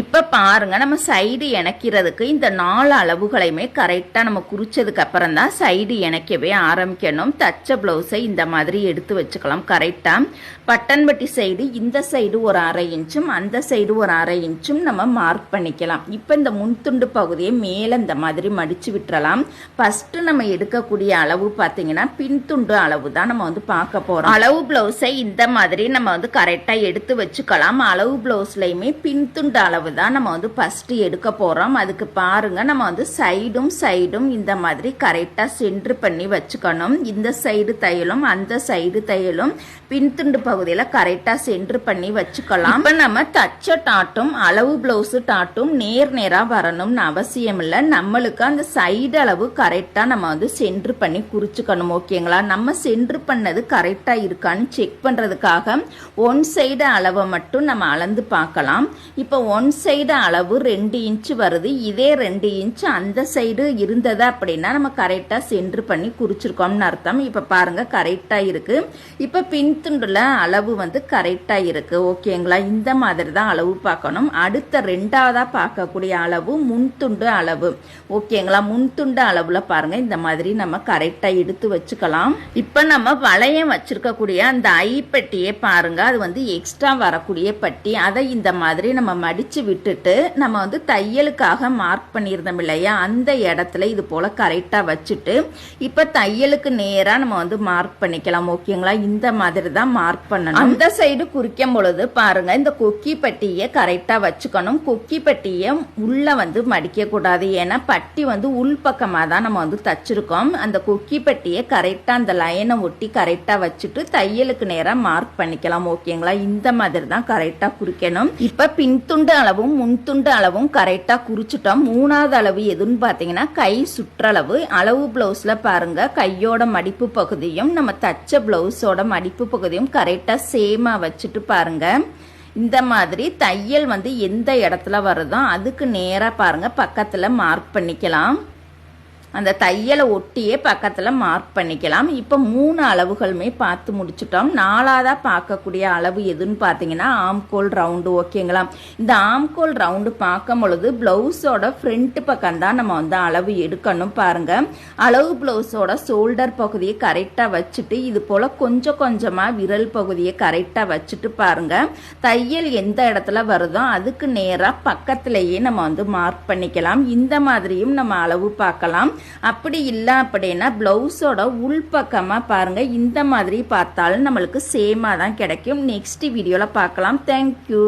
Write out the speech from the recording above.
இப்போ பாருங்கள் நம்ம சைடு இணைக்கிறதுக்கு இந்த நாலு அளவுகளையுமே கரெக்டாக நம்ம குறித்ததுக்கு அப்புறம் தான் சைடு இணைக்கவே ஆரம்பிக்கணும். தச்ச ப்ளவுஸை இந்த மாதிரி எடுத்து வச்சுக்கலாம் கரெக்டாக பட்டன் பட்டி சைடு இந்த சைடு ஒரு அரை இன்ச்சும் அந்த சைடு ஒரு அரை இன்ச்சும் நம்ம மார்க் பண்ணிக்கலாம். இப்போ இந்த முன்துண்டு பகுதியை மேலே இந்த மாதிரி மடித்து விட்டுறலாம். ஃபஸ்ட்டு நம்ம எடுக்கக்கூடிய அளவு பார்த்தீங்கன்னா பின்துண்டு அளவு தான் நம்ம வந்து பார்க்க போகிறோம் அளவு ப்ளவுஸை இந்த மாதிரி நம்ம வந்து கரெக்டாக எடுத்து வச்சுக்கலாம். அளவு ப்ளவுஸ்லையுமே பின்துண்டு அளவு தான் நம்ம வந்து ஃபஸ்ட்டு எடுக்க போகிறோம் அதுக்கு பாருங்கள் நம்ம வந்து சைடும் சைடும் இந்த மாதிரி கரெக்டாக சென்ட்ரு பண்ணி வச்சுக்கணும். இந்த சைடு தையலும் அந்த சைடு தையலும் பின்துண்டு பகுதியில் கரெக்டாக சென்ட்ரு பண்ணி வச்சுக்கலாம். இப்போ நம்ம தச்ச டாட்டும் அளவு ப்ளவுஸு டாட்டும் நேர் நேராக வரணும்னு அவசியம் இல்லை. நம்மளுக்கு அந்த சைடு அளவு கரெக்டாக நம்ம வந்து சென்ட்ரு பண்ணி குறிச்சுக்கணும் ஓகேங்களா நம்ம சென்ட்ரு பண்ணது கரெக்டாக இருக்கான்னு செக் பண்ணுறதுக்காக ஒன் சைடு அளவை மட்டும் நம்ம அளந்து பார்க்கலாம். இப்போ ஒன் சைடு அளவு ரெண்டு இன்ச்சு வருது. இதே ரெண்டு இன்ச்சு அந்த சைடு இருந்தது அப்படின்னா நம்ம கரெக்டாக சென்ட்ரு பண்ணி குறிச்சிருக்கோம்னு அர்த்தம். இப்போ பாருங்கள் கரெக்டாக இருக்குது இப்போ பின்துண்டில் அளவு வந்து கரெக்டாக இருக்குது ஓகேங்களா இந்த மாதிரி தான் அளவு பார்க்கணும். அடுத்த ரெண்டாவதாக பார்க்கக்கூடிய அளவு முன்துண்டு அளவு. ஓகேங்களா முன்துண்டு அளவில் பாருங்கள் இந்த மாதிரி நம்ம கரெக்டாக எடுத்து வச்சுக்கலாம். இப்போ நம்ம வளையம் வச்சுருக்கக்கூடிய அந்த ஐப்பட்டியை பாருங்கள் அது வந்து எக்ஸ்ட்ரா வரக்கூடிய பட்டி. அதை இந்த மாதிரி நம்ம மடிச்சு விட்டுட்டு நம்ம வந்து தையலுக்காக மார்க் பண்ணியிருந்தோம் இல்லையா? அந்த இடத்துல இது போல் கரெக்டாக வச்சுட்டு இப்போ தையலுக்கு நேராக நம்ம வந்து மார்க் பண்ணிக்கலாம் ஓகேங்களா இந்த மாதிரி தான் மார்க் பண்ணணும். அந்த சைடு குறிக்கும் பொழுது பாருங்கள் இந்த கொக்கி பட்டியை கரெக்டாக வச்சுக்கணும். கொக்கி பட்டியை உள்ளே வந்து மடிக்கக்கூடாது ஏன்னா பட்டி வந்து உள்பக்கமாக தான் நம்ம வந்து தச்சிருக்கோம். அந்த கொக்கி பட்டியை கரெக்டாக அந்த லைனை ஒட்டி கரெக்டாக வச்சுட்டு தையலுக்கு நேராக மார்க் பண்ணிக்கலாம் ஓகேங்களா இந்த மாதிரி தான் கரெக்டாக குறிக்கணும். இப்போ பின்துண்டு அளவும் முன்துண்டு அளவும் கரெக்டாக குறிச்சிட்டோம். மூணாவது அளவு எதுன்னு பார்த்தீங்கன்னா கை சுற்றளவு. அளவு ப்ளவுஸில் பாருங்கள் கையோட மடிப்பு பகுதியும் நம்ம தச்ச ப்ளவுஸோட மடிப்பு பகுதியும் கரெக்டாக சேமாக வச்சுட்டு பாருங்கள் இந்த மாதிரி தையல் வந்து எந்த இடத்துல வருதோ அதுக்கு நேராக பாருங்கள் பக்கத்தில் மார்க் பண்ணிக்கலாம். அந்த தையலை ஒட்டியே பக்கத்தில் மார்க் பண்ணிக்கலாம். இப்போ மூணு அளவுகளுமே பார்த்து முடிச்சிட்டோம். நாலாவதாக பார்க்கக்கூடிய அளவு எதுன்னு பார்த்தீங்கன்னா ஆம்கோல் ரவுண்டு ஓகேங்களா இந்த ஆம்கோல் ரவுண்டு பார்க்கும் பொழுது ப்ளவுஸோட ஃப்ரண்ட் பக்கம் தான் நம்ம வந்து அளவு எடுக்கணும் பாருங்கள் அளவு ப்ளவுஸோட ஷோல்டர் பகுதியை கரெக்டாக வச்சுட்டு இது போல் கொஞ்சம் கொஞ்சமாக விரல் பகுதியை கரெக்டாக வச்சுட்டு பாருங்கள் தையல் எந்த இடத்துல வருதோ அதுக்கு நேராக பக்கத்திலேயே நம்ம வந்து மார்க் பண்ணிக்கலாம். இந்த மாதிரியும் நம்ம அளவு பார்க்கலாம். அப்படி இல்லை அப்படின்னா ப்ளவுஸோட உள்பக்கமாக பாருங்கள் இந்த மாதிரி பார்த்தாலும் நம்மளுக்கு சேமாக தான் கிடைக்கும் நெக்ஸ்ட் வீடியோவில் பார்க்கலாம். தேங்க்யூ